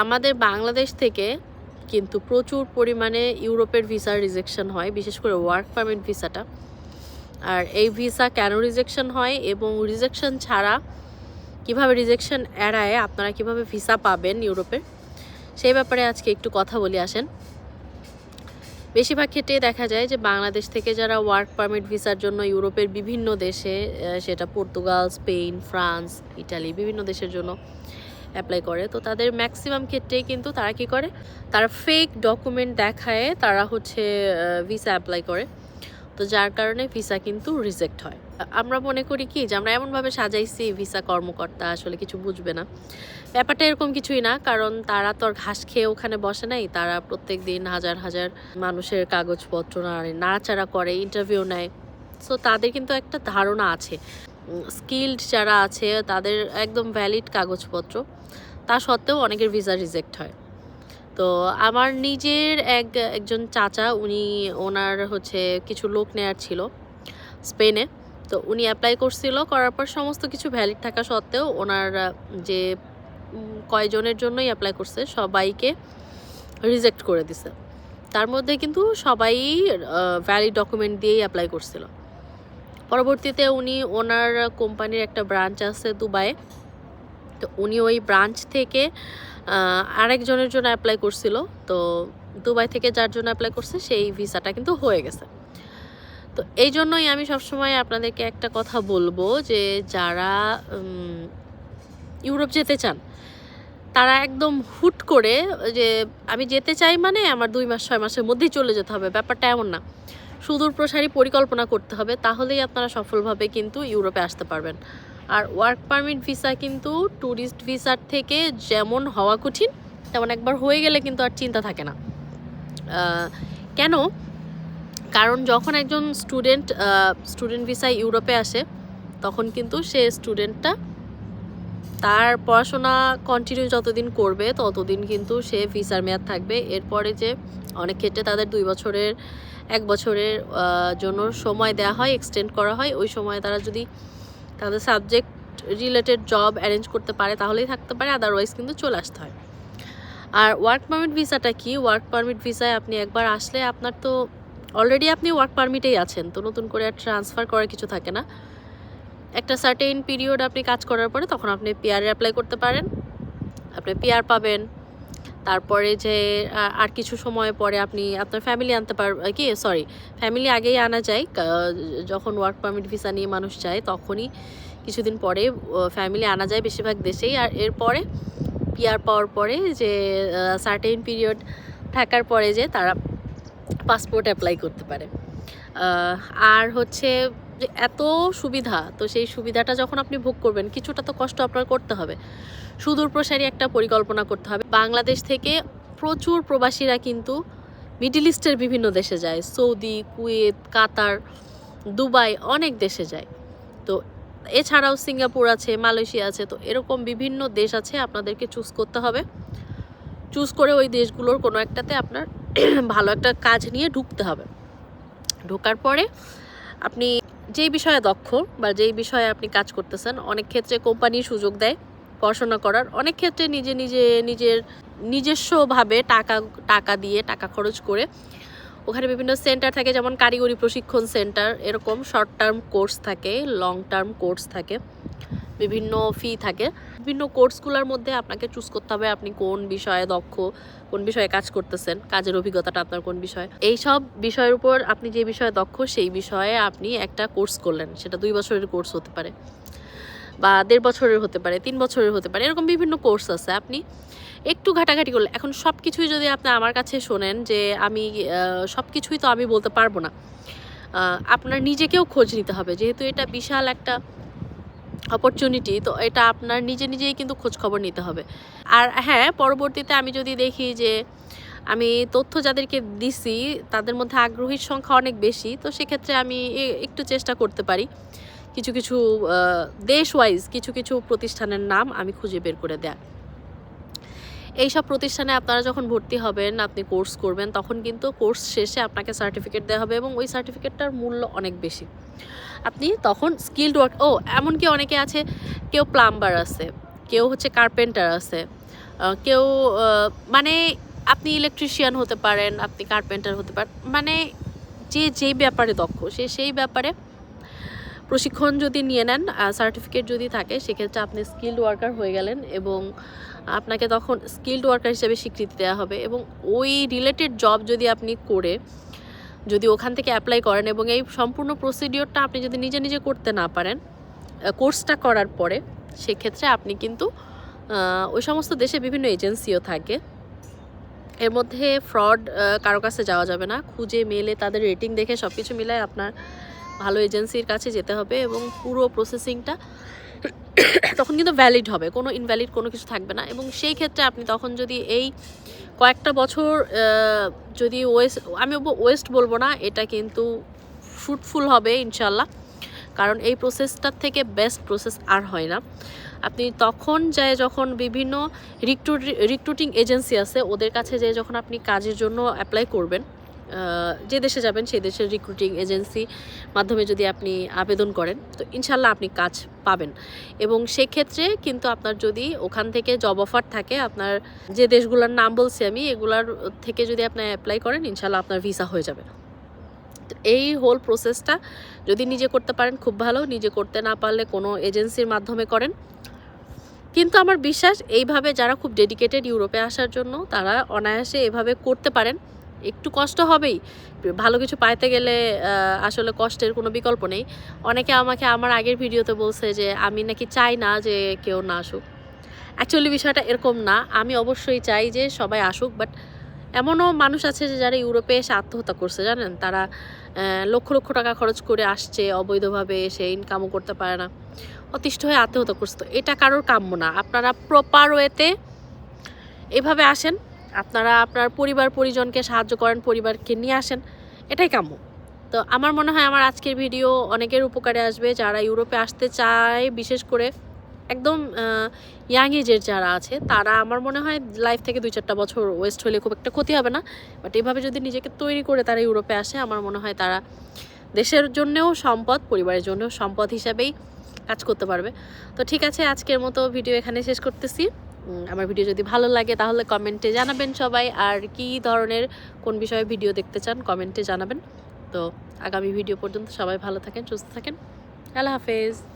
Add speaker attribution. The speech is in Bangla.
Speaker 1: আমাদের বাংলাদেশ থেকে কিন্তু প্রচুর পরিমাণে ইউরোপের ভিসা রিজেকশন হয়, বিশেষ করে ওয়ার্ক পারমিট ভিসাটা। আর এই ভিসা কেন রিজেকশন হয় এবং রিজেকশন ছাড়া কীভাবে রিজেকশন এড়ায়, আপনারা কীভাবে ভিসা পাবেন ইউরোপের সেই ব্যাপারে আজকে একটু কথা বলি, আসেন। বেশিরভাগ ক্ষেত্রে দেখা যায় যে বাংলাদেশ থেকে যারা ওয়ার্ক পারমিট ভিসার জন্য ইউরোপের বিভিন্ন দেশে সেটা পর্তুগাল, স্পেন, ফ্রান্স, ইটালি, বিভিন্ন দেশের জন্য অ্যাপ্লাই করে। তো তাদের ম্যাক্সিমাম ক্ষেত্রেই কিন্তু তারা কি করে? তারা ফেক ডকুমেন্ট দেখায়, তারা হচ্ছে ভিসা অ্যাপ্লাই করে। তো যার কারণে ভিসা কিন্তু রিজেক্ট হয়। আমরা মনে করি কি যে আমরা এমনভাবে সাজাইছি ভিসা কর্মকর্তা আসলে কিছু বুঝবে না। ব্যাপারটা এরকম কিছুই না, কারণ তারা তো আর ঘাস খেয়ে ওখানে বসে নাই। তারা প্রত্যেক দিন হাজার হাজার মানুষের কাগজপত্র নাড়ে- নাড়াচাড়া করে ইন্টারভিউ নেয়। সো তাদের কিন্তু একটা ধারণা আছে। স্কিল্ড যারা আছে, তাদের একদম ভ্যালিড কাগজপত্র। তা সত্ত্বেও অনেকের ভিসা রিজেক্ট হয়। তো আমার নিজের এক, একজন চাচা, উনি ওনার হচ্ছে কিছু লোক নেয়ার ছিল স্পেনে। তো উনি অ্যাপ্লাই করছিল, করার পর সমস্ত কিছু ভ্যালিড থাকা সত্ত্বেও ওনার যে কয়জনের জন্যই অ্যাপ্লাই করছে, সবাইকে রিজেক্ট করে দিছে। তার মধ্যে কিন্তু সবাই ভ্যালিড ডকুমেন্ট দিয়েই অ্যাপ্লাই করছিল। পরবর্তীতে উনি ওনার কোম্পানির একটা ব্রাঞ্চ আছে দুবাইয়ে। তো উনি ওই ব্রাঞ্চ থেকে আরেকজনের জন্য অ্যাপ্লাই করছিল। তো দুবাই থেকে যার জন্য অ্যাপ্লাই করছে, সেই ভিসাটা কিন্তু হয়ে গেছে। তো এই জন্যই আমি সবসময় আপনাদেরকে একটা কথা বলব যে যারা ইউরোপ যেতে চান, তারা একদম হুট করে যে আমি যেতে চাই মানে আমার দুই মাস, ছয় মাসের মধ্যেই চলে যেতে হবে। ব্যাপারটা এমন না। সুদূর প্রসারী পরিকল্পনা করতে হবে, তাহলেই আপনারা সফলভাবে কিন্তু ইউরোপে আসতে পারবেন। আর ওয়ার্ক পারমিট ভিসা কিন্তু ট্যুরিস্ট ভিসার থেকে যেমন হওয়া কঠিন, তেমন একবার হয়ে গেলে কিন্তু আর চিন্তা থাকে না। কেন? কারণ যখন একজন স্টুডেন্ট স্টুডেন্ট ভিসায় ইউরোপে আসে, তখন কিন্তু সে স্টুডেন্টটা তার পড়াশোনা কন্টিনিউ যতদিন করবে, ততদিন কিন্তু সে ভিসার মেয়াদ থাকবে। এরপরে যে অনেক ক্ষেত্রে তাদের দুই বছরের এক বছরের জন্য সময় দেওয়া হয় এক্সটেন্ড করা হয়। ওই সময় তারা যদি তাদের সাবজেক্ট রিলেটেড জব অ্যারেঞ্জ করতে পারে, তাহলেই থাকতে পারে। আদারওয়াইজ কিন্তু চলে আসতে হয়। আর ওয়ার্ক পারমিট ভিসাটা কি? ওয়ার্ক পারমিট ভিসায় আপনি একবার আসলে আপনার তো অলরেডি আপনি ওয়ার্ক পারমিটেই আছেন, তো নতুন করে আর ট্রান্সফার করার কিছু থাকে না। একটা সার্টেন পিরিয়ড আপনি কাজ করার পরে তখন আপনি পিআর অ্যাপ্লাই করতে পারেন। আপনি পিআর পাবেন। তারপরে যে আর কিছু সময় পরে আপনি আপনার ফ্যামিলি আনতে পার কি? সরি ফ্যামিলি আগেই আনা যায়। যখন ওয়ার্ক পারমিট ভিসা নিয়ে মানুষ যায়, তখনই কিছুদিন পরে ফ্যামিলি আনা যায় বেশিরভাগ দেশেই। আর এরপরে পিয়ার পাওয়ার পরে যে সার্টেইন পিরিয়ড থাকার পরে যে, তারা পাসপোর্ট অ্যাপ্লাই করতে পারে। আর হচ্ছে যে এত সুবিধা, তো সেই সুবিধাটা যখন আপনি ভোগ করবেন, কিছুটা তো কষ্ট আপনার করতে হবে। সুদূর প্রসারী একটা পরিকল্পনা করতে হবে। বাংলাদেশ থেকে প্রচুর প্রবাসীরা কিন্তু মিডিল ইস্টের বিভিন্ন দেশে যায়। সৌদি, কুয়েত, কাতার, দুবাই অনেক দেশে যায়। তো এছাড়াও সিঙ্গাপুর আছে, মালয়েশিয়া আছে, তো এরকম বিভিন্ন দেশ আছে আপনাদেরকে চুজ করতে হবে। চুজ করে ওই দেশগুলোর কোনো একটাতে আপনার ভালো একটা কাজ নিয়ে ঢুকতে হবে। ঢোকার পরে আপনি যেই বিষয়ে দক্ষ বা যেই বিষয়ে আপনি কাজ করতেছেন, অনেক ক্ষেত্রে কোম্পানি সুযোগ দেয় পড়াশোনা করার। অনেক ক্ষেত্রে নিজে নিজে, নিজের নিজস্বভাবে টাকা টাকা দিয়ে টাকা খরচ করে ওখানে বিভিন্ন সেন্টার থাকে, যেমন কারিগরি প্রশিক্ষণ সেন্টার, এরকম শর্ট টার্ম কোর্স থাকে, লং টার্ম কোর্স থাকে। বিভিন্ন ফি থাকে। বিভিন্ন কোর্সগুলোর মধ্যে আপনাকে চুজ করতে হবে আপনি কোন বিষয়ে দক্ষ, কোন বিষয়ে কাজ করতেছেন, কাজের অভিজ্ঞতাটা আপনার কোন বিষয়। এই সব বিষয়ের উপর আপনি যে বিষয়ে দক্ষ, সেই বিষয়ে আপনি একটা কোর্স করলেন। সেটা দুই বছরের কোর্স হতে পারে বা দেড় বছরের হতে পারে, তিন বছরের হতে পারে, এরকম বিভিন্ন কোর্স আছে। আপনি একটু ঘাটাঘাটি করলে, এখন সব কিছুই যদি আপনি আমার কাছে শোনেন যে আমি সব কিছুই তো আমি বলতে পারব না আপনার নিজেকেও খোঁজ নিতে হবে। যেহেতু এটা বিশাল একটা অপরচুনিটি তো এটা আপনার নিজে নিজেই কিন্তু খোঁজ খবর নিতে হবে। আর হ্যাঁ পরবর্তীতে আমি যদি দেখি যে আমি তথ্য যাদেরকে দিছি, তাদের মধ্যে আগ্রহীর সংখ্যা অনেক বেশি, তো সেক্ষেত্রে আমি একটু চেষ্টা করতে পারি। কিছু কিছু দেশ ওয়াইজ কিছু কিছু প্রতিষ্ঠানের নাম আমি খুঁজে বের করে দেয়। এইসব প্রতিষ্ঠানে আপনারা যখন ভর্তি হবেন, আপনি কোর্স করবেন, তখন কিন্তু কোর্স শেষে আপনাকে সার্টিফিকেট দেওয়া হবে এবং ওই সার্টিফিকেটটার মূল্য অনেক বেশি। আপনি তখন স্কিল্ড ওয়ার্ক ও, এমনকি অনেকে আছে, কেউ প্লাম্বার আছে, কেউ হচ্ছে কার্পেন্টার আছে কেউ মানে আপনি ইলেকট্রিশিয়ান হতে পারেন, আপনি কার্পেন্টার হতে পারেন মানে যে যেই ব্যাপারে দক্ষ, সে সেই ব্যাপারে প্রশিক্ষণ যদি নিয়ে নেন সার্টিফিকেট যদি থাকে, সেক্ষেত্রে আপনি স্কিল্ড ওয়ার্কার হয়ে গেলেন এবং আপনাকে তখন স্কিল্ড ওয়ার্কার হিসেবে স্বীকৃতি দেওয়া হবে এবং ওই রিলেটেড জব যদি আপনি করে, যদি ওখান থেকে অ্যাপ্লাই করেন এবং এই সম্পূর্ণ প্রসিডিওরটা আপনি যদি নিজে নিজে করতে না পারেন কোর্সটা করার পরে, সেক্ষেত্রে আপনি কিন্তু ওই সমস্ত দেশে বিভিন্ন এজেন্সিও থাকে। এর মধ্যে ফ্রড কারও কাছে যাওয়া যাবে না। খুঁজে, মেলে, তাদের রেটিং দেখে সব কিছু মিলায় আপনার ভালো এজেন্সির কাছে যেতে হবে এবং পুরো প্রসেসিংটা তখন কিন্তু ভ্যালিড হবে, কোনো ইনভ্যালিড কোনো কিছু থাকবে না। এবং সেই ক্ষেত্রে আপনি তখন যদি এই কয়েকটা বছর যদি ওয়েস্ট আমি ওয়েস্ট বলব না, এটা কিন্তু ফ্রুটফুল হবে ইনশাল্লাহ কারণ এই প্রসেসটার থেকে বেস্ট প্রসেস আর হয় না। আপনি তখন যায় যখন বিভিন্ন রিক্রুট এজেন্সি আছে, ওদের কাছে যে যখন আপনি কাজের জন্য অ্যাপ্লাই করবেন যে দেশে যাবেন সেই দেশের রিক্রুটিং এজেন্সি মাধ্যমে যদি আপনি আবেদন করেন, তো ইনশাল্লাহ আপনি কাজ পাবেন। এবং সেক্ষেত্রে কিন্তু আপনার যদি ওখান থেকে জব অফার থাকে, আপনার যে দেশগুলোর নাম বলছি আমি, এগুলার থেকে যদি আপনি অ্যাপ্লাই করেন, ইনশাল্লাহ আপনার ভিসা হয়ে যাবে। এই হোল প্রসেসটা যদি নিজে করতে পারেন, খুব ভালো। নিজে করতে না পারলে কোনো এজেন্সির মাধ্যমে করেন। কিন্তু আমার বিশ্বাস, এইভাবে যারা খুব ডেডিকেটেড ইউরোপে আসার জন্য, তারা অনায়াসে এভাবে করতে পারেন। একটু কষ্ট হবেই। ভালো কিছু পাইতে গেলে আসলে কষ্টের কোনো বিকল্প নেই। অনেকে আমাকে আমার আগের ভিডিওতে বলছে যে, আমি নাকি চাই না যে কেউ না আসুক। অ্যাকচুয়ালি বিষয়টা এরকম না। আমি অবশ্যই চাই যে সবাই আসুক বাট এমনও মানুষ আছে যে যারা ইউরোপে এসে আত্মহত্যা করছে, জানেন? তারা লক্ষ লক্ষ টাকা খরচ করে আসছে, অবৈধভাবে এসে ইনকামও করতে পারে না। অতিষ্ঠ হয়ে আত্মহত্যা করছে। তো এটা কারোর কাম্য না। আপনারা প্রপার ওয়েতে এভাবে আসেন। আপনারা আপনার পরিবার, পরিজনকে সাহায্য করেন, পরিবারকে নিয়ে আসেন, এটাই কাম্য। তো আমার মনে হয় আমার আজকের ভিডিও অনেকের উপকারে আসবে, যারা ইউরোপে আসতে চায়, বিশেষ করে একদম ইয়াং এজের যারা আছে, তারা আমার মনে হয় লাইফ থেকে দুই চারটা বছর ওয়েস্ট হলে খুব একটা ক্ষতি হবে না। বাট এভাবে যদি নিজেকে তৈরি করে তারা ইউরোপে আসে, আমার মনে হয় তারা দেশের জন্যও সম্পদ, পরিবারের জন্যও সম্পদ হিসাবেই কাজ করতে পারবে। তো ঠিক আছে, আজকের মতো ভিডিও এখানে শেষ করতেছি। আমার ভিডিও যদি ভালো লাগে তাহলে কমেন্টে জানাবেন সবাই। আর কি ধরনের, কোন বিষয়ে ভিডিও দেখতে চান কমেন্টে জানাবেন। তো আগামী ভিডিও পর্যন্ত সবাই ভালো থাকেন, সুস্থ থাকেন। আল্লাহ হাফেজ।